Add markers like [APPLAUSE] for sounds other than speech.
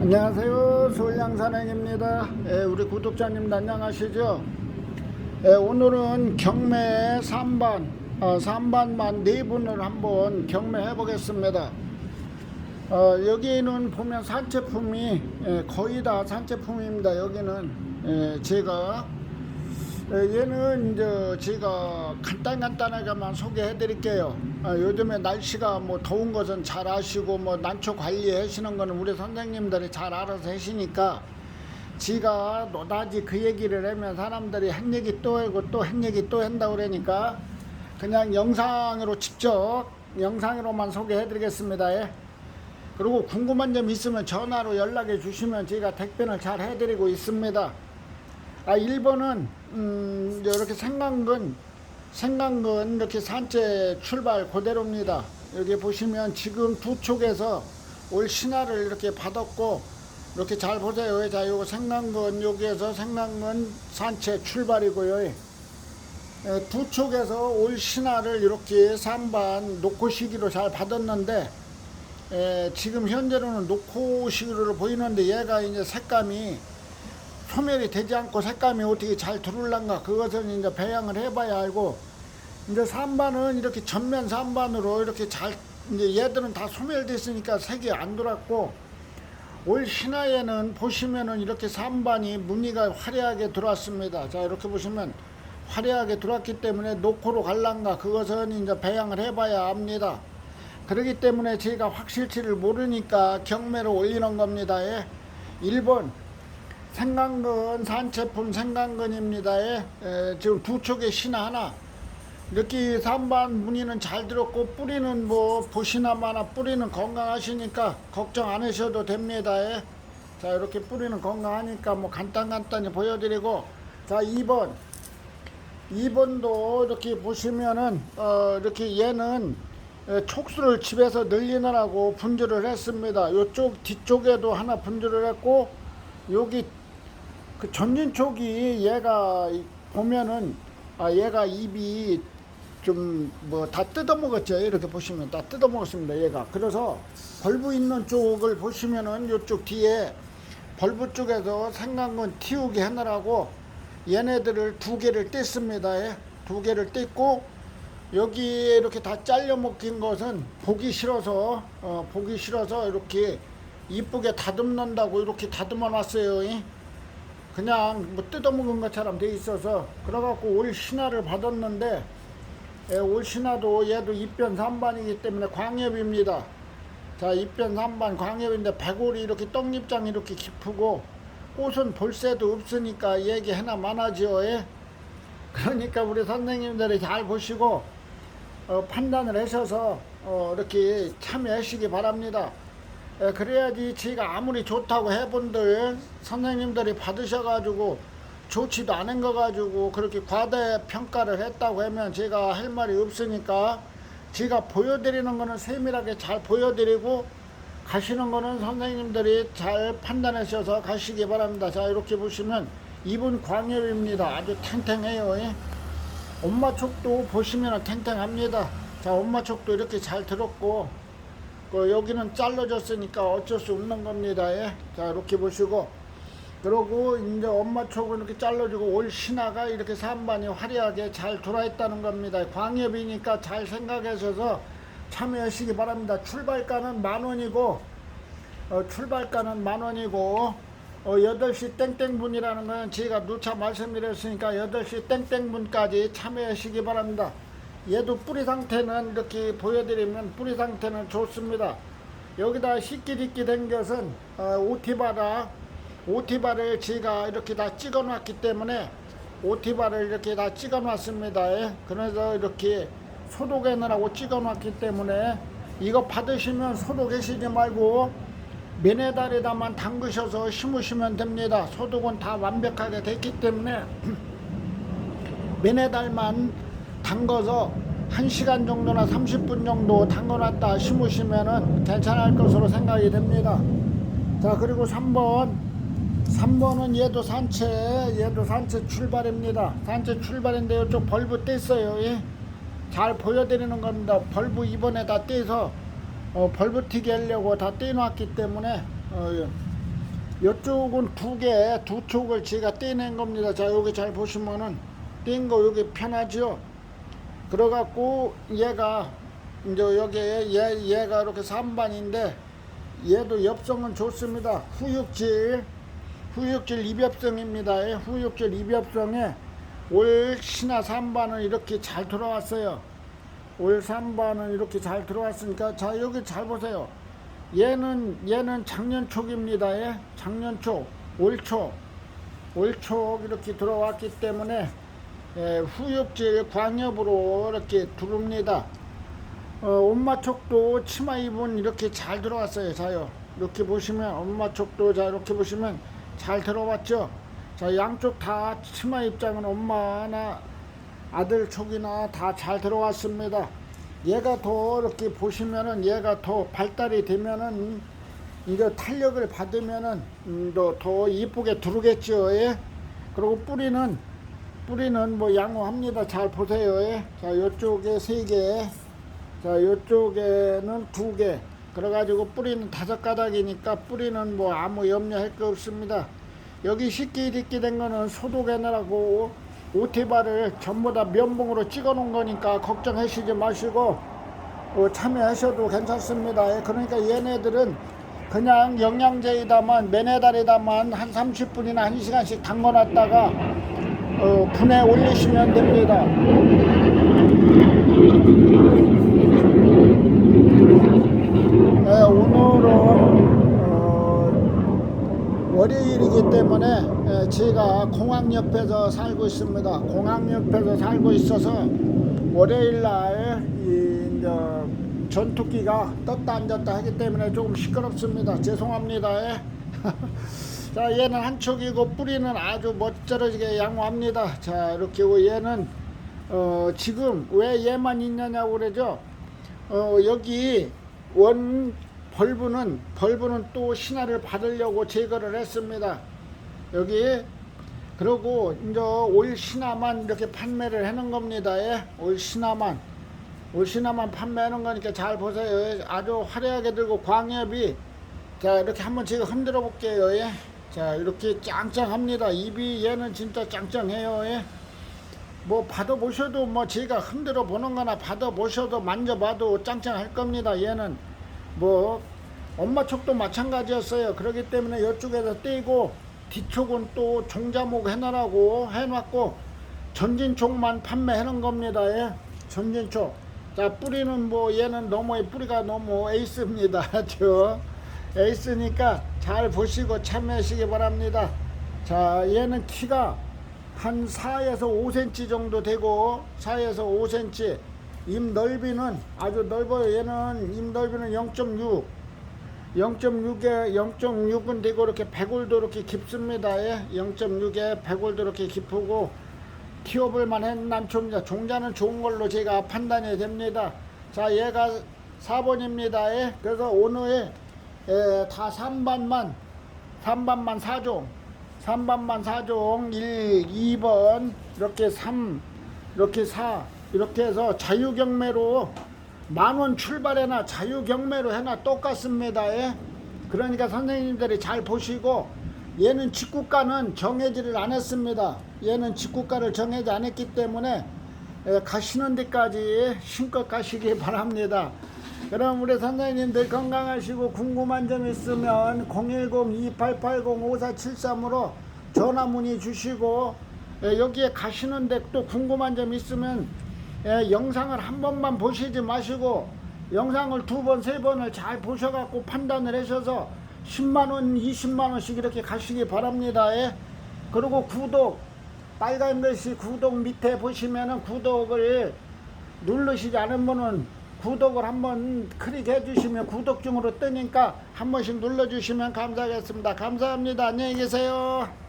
안녕하세요. 서울양산행입니다. 예, 우리 구독자님도 안녕하시죠? 예, 오늘은 경매 3반, 어, 3반만 네 분을 한번 경매해 보겠습니다. 어, 여기는 보면 산채품이 예, 거의 다 산채품입니다. 여기는 예, 제가 예, 얘는 이제 제가 간단간단하게만 소개해 드릴게요. 아, 요즘에 날씨가 뭐 더운 것은 잘 아시고 뭐 난초 관리하시는 거는 우리 선생님들이 잘 알아서 하시니까 지가 노다지 그 얘기를 하면 사람들이 한 얘기 또 하고 또 한 얘기 또 한다고 그러니까 그냥 영상으로 직접 영상으로만 소개해 드리겠습니다. 예. 그리고 궁금한 점 있으면 전화로 연락해 주시면 제가 택배를 잘 해드리고 있습니다. 아 1번은 음 이렇게 생강근 생강근 이렇게 산채 출발 그대로입니다. 여기 보시면 지금 두 쪽에서 올 신화를 이렇게 받았고 이렇게 잘 보세요. 자 요거 생강근 여기에서 생강근 산채 출발이고요. 예, 두 쪽에서 올 신화를 이렇게 3반 놓고 시기로 잘 받았는데 에, 지금 현재로는 놓고 시기로 보이는데 얘가 이제 색감이 소멸이 되지 않고 색감이 어떻게 잘 들어올란가 그것은 이제 배양을 해봐야 알고 이제 3반은 이렇게 전면 3반으로 이렇게 잘 이제 얘들은 다 소멸됐으니까 색이 안 돌았고 올 신화에는 보시면은 이렇게 3반이 무늬가 화려하게 들어왔습니다. 자 이렇게 보시면 화려하게 들어왔기 때문에 노코로 갈란가 그것은 이제 배양을 해봐야 압니다. 그렇기 때문에 저희가 확실치를 모르니까 경매로 올리는 겁니다. 예. 1번 생강근 산채품 생강근입니다. 예. 에, 지금 두 촉에 신화 하나 이렇게 3반 무늬는 잘 들었고 뿌리는 뭐 보시나마나 뿌리는 건강하시니까 걱정 안 하셔도 됩니다. 예. 자 이렇게 뿌리는 건강하니까 뭐 간단간단히 보여드리고 자 2번 2번도 이렇게 보시면은 어 이렇게 얘는 에, 촉수를 집에서 늘리느라고 분주를 했습니다. 요쪽 뒤쪽에도 하나 분주를 했고 여기 그 전진 쪽이 얘가 이- 보면은 아 얘가 입이 좀 뭐 다 뜯어먹었죠. 이렇게 보시면 다 뜯어먹었습니다. 얘가 그래서 벌브 있는 쪽을 보시면은 요쪽 뒤에 벌브 쪽에서 생강근 틔우게 하느라고 얘네들을 두 개를 뗐습니다. 예. 두 개를 뗐고 여기에 이렇게 다 잘려 먹힌 것은 보기 싫어서 어, 보기 싫어서 이렇게 이쁘게 다듬는다고 이렇게 다듬어 놨어요. 예. 그냥 뭐 뜯어먹은 것처럼 돼 있어서 그래갖고 올 신화를 받았는데 예, 올 신화도 얘도 입변 3반이기 때문에 광엽입니다. 자 입변 3반 광엽인데 백골이 이렇게 떡잎장이 이렇게 깊고 꽃은 볼새도 없으니까 얘기 하나 많아지요. 예. 그러니까 우리 선생님들이 잘 보시고 어, 판단을 하셔서 어, 이렇게 참여하시기 바랍니다. 예, 그래야지 제가 아무리 좋다고 해본들 선생님들이 받으셔가지고 좋지도 않은 거 가지고 그렇게 과대 평가를 했다고 하면 제가 할 말이 없으니까 제가 보여드리는 거는 세밀하게 잘 보여드리고 가시는 거는 선생님들이 잘 판단하셔서 가시기 바랍니다. 자 이렇게 보시면 이분 광엽입니다. 아주 탱탱해요. 예. 엄마 촉도 보시면 탱탱합니다. 자 엄마 촉도 이렇게 잘 들었고 그 여기는 잘라졌으니까 어쩔 수 없는 겁니다. 예. 자 이렇게 보시고 그러고 이제 엄마 촉은 이렇게 잘라주고 올 신화가 이렇게 산반이 화려하게 잘 돌아있다는 겁니다. 광엽이니까 잘 생각하셔서 참여하시기 바랍니다. 출발가는 만 원이고 어, 출발가는 만 원이고 어, 8시 땡땡분이라는 건 제가 누차 말씀드렸으니까 8시 땡땡분까지 참여하시기 바랍니다. 얘도 뿌리 상태는 이렇게 보여드리면 뿌리 상태는 좋습니다. 여기다 시끼리끼 된 것은 어, 오티바라 오티바를 제가 이렇게 다 찍어 놨기 때문에 오티바를 이렇게 다 찍어 놨습니다. 예. 그래서 이렇게 소독해느라고 찍어 놨기 때문에 이거 받으시면 소독하시지 말고 면에다리다만 담그셔서 심으시면 됩니다. 소독은 다 완벽하게 됐기 때문에 [CLEARS THROAT] 면에달만 담궈서 1시간 정도나 30분 정도 담궈놨다 심으시면 은 괜찮을 것으로 생각이 됩니다. 자, 그리고 3번. 3번은 얘도 산채, 얘도 산채 출발입니다. 산채 출발인데 이쪽 벌브 뗐어요. 예? 잘 보여드리는 겁니다. 벌브 이번에 다 떼서 어, 벌브 튀게 하려고 다 떼놨기 때문에 어, 이쪽은 두 개, 두 촉을 제가 떼낸 겁니다. 자, 여기 잘 보시면은 뗀 거 여기 편하죠? 그래갖고 얘가 이제 여기에 얘, 얘가 이렇게 3반인데 얘도 엽성은 좋습니다. 후육질, 후육질 입엽성입니다. 예, 후육질 입엽성에 올 신화 3반은 이렇게 잘 들어왔어요. 올 3반은 이렇게 잘 들어왔으니까 자 여기 잘 보세요. 얘는 얘는 작년촉입니다. 예? 작년촉, 올촉, 올촉 이렇게 들어왔기 때문에 예, 후엽질 광엽으로 이렇게 들어옵니다. 어, 엄마촉도 치마 입은 이렇게 잘 들어왔어요. 자요. 이렇게 보시면 엄마촉도 자 이렇게 보시면 잘 들어왔죠. 자 양쪽 다 치마 입장은 엄마나 아들 촉이나 다 잘 들어왔습니다. 얘가 더 이렇게 보시면은 얘가 더 발달이 되면은 이거 탄력을 받으면은 음, 더, 더 이쁘게 두르겠죠. 예? 그리고 뿌리는 뿌리는 뭐 양호합니다. 잘 보세요. 예? 자, 요쪽에 세 개, 자, 요쪽에는 두 개. 그래가지고 뿌리는 다섯 가닥이니까 뿌리는 뭐 아무 염려할 거 없습니다. 여기 쉽게 이렇게 된 거는 소독해내라고 오티바를 전부 다 면봉으로 찍어 놓은 거니까 걱정하시지 마시고 어, 참여하셔도 괜찮습니다. 예, 그러니까 얘네들은 그냥 영양제에다만 맨에다리다만 한 30분이나 1시간씩 담궈놨다가 어, 분해 올리시면 됩니다. 예, 오늘은 어, 월요일이기 때문에 예, 제가 공항 옆에서 살고 있습니다. 공항 옆에서 살고 있어서 월요일 날 이, 이제 전투기가 떴다 앉았다 하기 때문에 조금 시끄럽습니다. 죄송합니다. 예. [LAUGHS] 자, 얘는 한 촉이고 뿌리는 아주 멋쩍어지게 양호합니다. 자, 이렇게 얘는 어, 지금 왜 얘만 있냐냐고 그러죠. 어, 여기 원 벌브는 벌브는 또 신화를 받으려고 제거를 했습니다. 여기 그리고 이제 올 신화만 이렇게 판매를 해놓은 겁니다. 예? 올 신화만 올 신화만 판매하는 거니까 잘 보세요. 예? 아주 화려하게 들고 광엽이 자 이렇게 한번 제가 흔들어 볼게요. 예? 자 이렇게 짱짱합니다. 입이 얘는 진짜 짱짱해요. 예? 뭐 받아보셔도 뭐 제가 흔들어 보는 거나 받아보셔도 만져봐도 짱짱할 겁니다. 얘는 뭐 엄마 촉도 마찬가지였어요. 그렇기 때문에 이쪽에서 떼고 뒤쪽은 또 종자목 해놔라고 해놨고 전진촉만 판매하는 겁니다. 예. 전진촉. 자 뿌리는 뭐 얘는 너무 뿌리가 너무 에이스입니다. [LAUGHS] 저 에이스니까 잘 보시고 참여하시기 바랍니다. 자 얘는 키가 한 4에서 5cm 정도 되고 4에서 5cm 입 넓이는 아주 넓어요. 얘는 입 넓이는 0.6 0.6에 0.6은 되고 이렇게 백골도 이렇게 깊습니다. 예? 0.6에 백골도 이렇게 깊고 키워볼 만한 남초입니다. 종자는 좋은 걸로 제가 판단이 됩니다. 자, 얘가 4번입니다. 예? 그래서 오늘 예, 다 3반만 3반만 4종 3반만 4종 1, 2번 이렇게 3 이렇게 4 이렇게 해서 자유경매로 만원 출발해나 자유경매로 해나 똑같습니다. 예? 그러니까 선생님들이 잘 보시고 얘는 직구가는 정해지를 안 했습니다. 얘는 직구가를 정해지 않았기 때문에 예, 가시는 데까지 힘껏 가시기 바랍니다. 그럼 우리 선생님들 건강하시고 궁금한 점 있으면 010-2880-5473으로 전화 문의 주시고 예, 여기에 가시는데 또 궁금한 점 있으면 예, 영상을 한 번만 보시지 마시고 영상을 두 번, 세 번을 잘 보셔갖고 판단을 하셔서 10만원, 20만원씩 이렇게 가시기 바랍니다. 예. 그리고 구독, 빨간 글씨 구독 밑에 보시면은 구독을 누르시지 않은 분은 구독을 한번 클릭해 주시면 구독 중으로 뜨니까 한 번씩 눌러 주시면 감사하겠습니다. 감사합니다. 안녕히 계세요.